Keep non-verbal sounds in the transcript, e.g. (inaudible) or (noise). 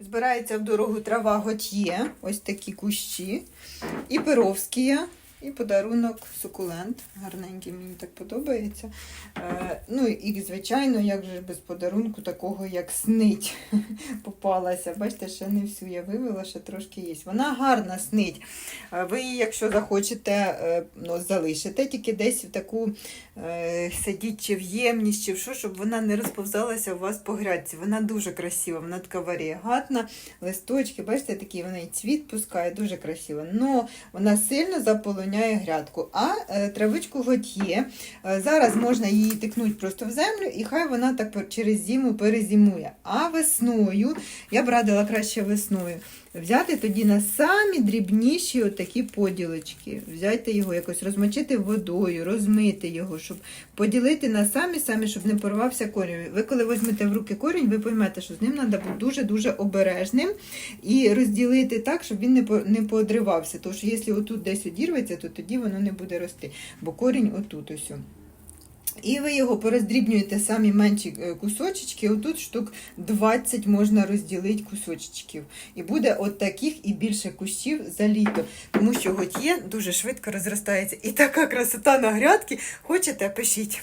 Збирається в дорогу трава готьє, ось такі кущі, і перовські, і подарунок сукулент. Гарненький, мені так подобається. Е, ну і, звичайно, як же без подарунку такого, як снить (laughs) попалася. Бачите, ще не всю я вивела, ще трошки є. Вона гарна снить. Ви її, якщо захочете, е, ну, залишите, тільки десь в таку е, сидіть чи в ємність, чи в що, щоб вона не розповзалася у вас по грядці. Вона дуже красива, вона така варієгатна, листочки, бачите, такі вона і цвіт пускає, дуже красиво. Но вона сильно заполоняє грядку. А е, травичку готьє. Е, зараз можна її тикнути просто в землю, і хай вона так через зиму перезимує. А весною, я б радила краще весною, взяти тоді на самі дрібніші отакі поділочки. Взяти його якось розмочити водою, розмити його, щоб поділити на самі-самі, щоб не порвався корінь. Ви коли візьмете в руки корінь, ви поймете, що з ним треба бути дуже-дуже обережним і розділити так, щоб він не по- не поодривався. Тому що якщо отут десь одірветься, то тоді воно не буде рости, бо корінь отут ось. І ви його пороздрібнюєте самі менші е, кусочечки. Отут штук 20 можна розділити кусочечків. І буде от таких і більше кущів за літо. Тому що готьє дуже швидко розростається. І така красота на грядки. Хочете, пишіть.